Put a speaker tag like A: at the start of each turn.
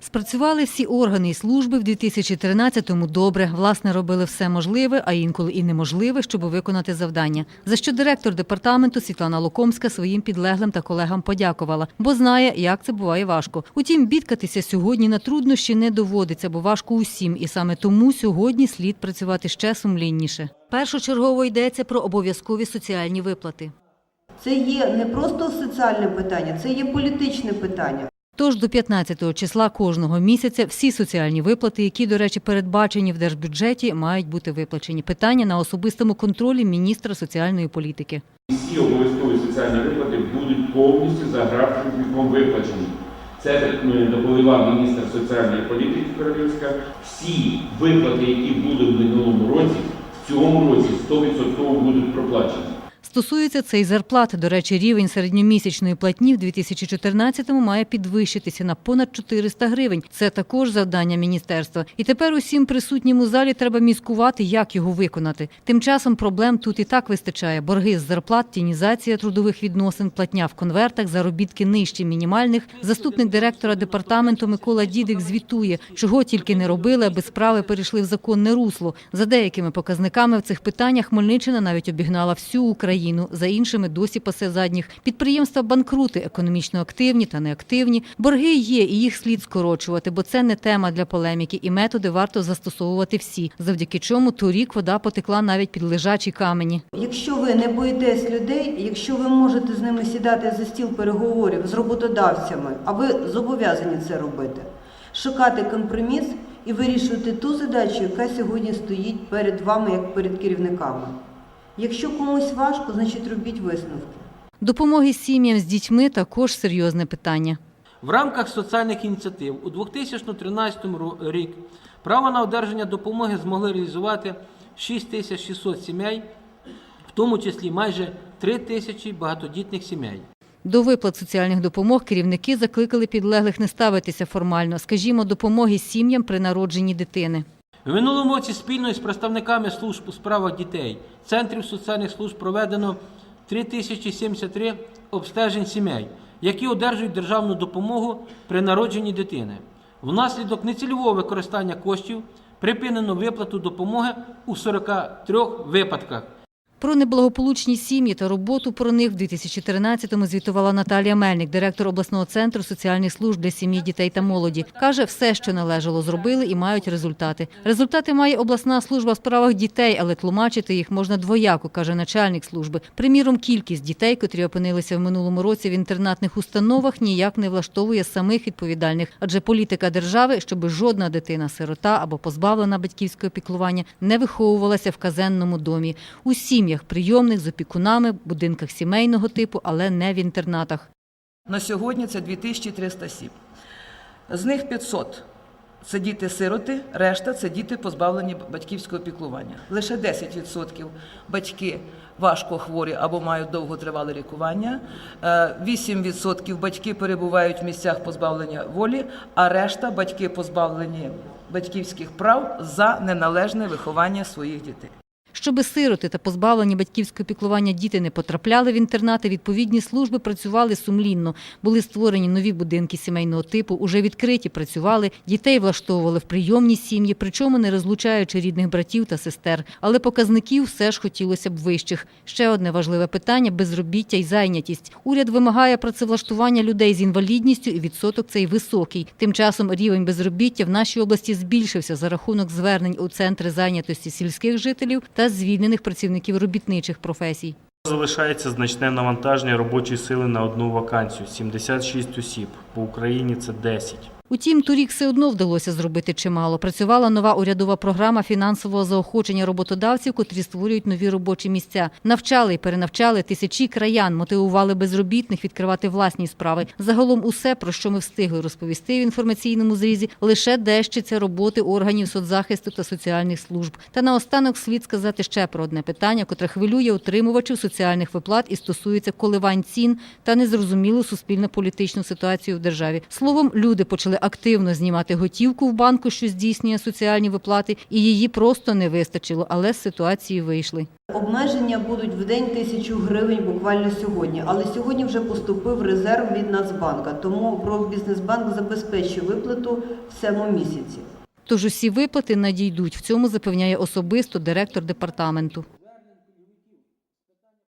A: Спрацювали всі органи і служби в 2013-му добре. Власне, робили все можливе, а інколи і неможливе, щоб виконати завдання. За що директор департаменту Світлана Лукомська своїм підлеглим та колегам подякувала, бо знає, як це буває важко. Утім, бідкатися сьогодні на труднощі не доводиться, бо важко усім, і саме тому сьогодні слід працювати ще сумлінніше. Першочергово йдеться про обов'язкові соціальні виплати.
B: Це є не просто соціальне питання, це є політичне питання.
A: Тож до 15-го числа кожного місяця всі соціальні виплати, які, до речі, передбачені в держбюджеті, мають бути виплачені. Питання на особистому контролі міністра соціальної політики.
C: Всі обов'язкові соціальні виплати будуть повністю за графіком виплачені. Це е, доповіла міністр соціальної політики Королівська. Всі виплати, які були в минулому році, в цьому році 100% будуть проплачені.
A: Стосується це й зарплат. До речі, рівень середньомісячної платні в 2014-му має підвищитися на понад 400 гривень. Це також завдання міністерства. І тепер усім присутнім у залі треба міскувати, як його виконати. Тим часом проблем тут і так вистачає: борги з зарплат, тінізація трудових відносин, платня в конвертах, заробітки нижче мінімальних. Заступник директора департаменту Микола Дідик звітує, чого тільки не робили, аби справи перейшли в законне русло. За деякими показниками в цих питаннях Хмельниччина навіть обігнала всю Україну. За іншими досі пасе задніх. Підприємства банкрути, економічно активні та неактивні. Борги є, і їх слід скорочувати, бо це не тема для полеміки, і методи варто застосовувати всі. Завдяки чому торік вода потекла навіть під лежачі камені.
B: Якщо ви не боїтесь людей, якщо ви можете з ними сідати за стіл переговорів з роботодавцями, а ви зобов'язані це робити, шукати компроміс і вирішувати ту задачу, яка сьогодні стоїть перед вами, як перед керівниками. Якщо комусь важко, значить робіть висновки.
A: Допомоги сім'ям з дітьми також серйозне питання.
D: В рамках соціальних ініціатив у 2013 ро- рік право на одержання допомоги змогли реалізувати 6600 сімей, в тому числі майже 3 тисячі багатодітних сімей.
A: До виплат соціальних допомог керівники закликали підлеглих не ставитися формально, скажімо, допомоги сім'ям при народженні дитини.
D: В минулому році спільно із представниками служб у справах дітей, центрів соціальних служб проведено 3073 обстежень сімей, які одержують державну допомогу при народженні дитини. Внаслідок нецільового використання коштів припинено виплату допомоги у 43 випадках.
A: Про неблагополучні сім'ї та роботу про них в 2013-му звітувала Наталія Мельник, директор обласного центру соціальних служб для сім'ї, дітей та молоді. Каже, все, що належало, зробили і мають результати. Результати має обласна служба в справах дітей, але тлумачити їх можна двояко, каже начальник служби. Приміром, кількість дітей, котрі опинилися в минулому році в інтернатних установах, ніяк не влаштовує самих відповідальних, адже політика держави, щоб жодна дитина, сирота або позбавлена батьківського піклування, не виховувалася в казенному домі. У сім'ях прийомних з опікунами, будинках сімейного типу, але не в інтернатах.
E: На сьогодні це 2300 осіб. З них 500 – це діти-сироти, решта це діти, позбавлені батьківського піклування. Лише 10% батьки важко хворі або мають довготривале лікування. Е, 8% батьки перебувають в місцях позбавлення волі, а решта батьки позбавлені батьківських прав за неналежне виховання своїх дітей.
A: Щоби сироти та позбавлені батьківського піклування діти не потрапляли в інтернати, відповідні служби працювали сумлінно. Були створені нові будинки сімейного типу, уже відкриті працювали, дітей влаштовували в прийомні сім'ї, причому не розлучаючи рідних братів та сестер. Але показників все ж хотілося б вищих. Ще одне важливе питання безробіття і зайнятість. Уряд вимагає працевлаштування людей з інвалідністю, і відсоток цей високий. Тим часом рівень безробіття в нашій області збільшився за рахунок звернень у центри зайнятості сільських жителів та звільнених працівників робітничих професій.
F: Залишається значне навантаження робочої сили на одну вакансію 76 осіб. По Україні це 10.
A: Утім, торік все одно вдалося зробити чимало. Працювала нова урядова програма фінансового заохочення роботодавців, котрі створюють нові робочі місця. Навчали і перенавчали тисячі краян, мотивували безробітних відкривати власні справи. Загалом усе, про що ми встигли розповісти в інформаційному зрізі, лише дещиться роботи органів соцзахисту та соціальних служб. Та наостанок слід сказати ще про одне питання, котре хвилює отримувачів соціальних виплат і стосується коливань цін та незрозумілу суспільно-політичну ситуацію в державі. Словом, люди почали активно знімати готівку в банку, що здійснює соціальні виплати, і її просто не вистачило, але з ситуації вийшли.
B: Обмеження будуть в день тисячу гривень буквально сьогодні, але сьогодні вже поступив резерв від Нацбанка, тому Пробізнесбанк забезпечує виплату в цьому місяці.
A: Тож усі виплати надійдуть. В цьому запевняє особисто директор департаменту.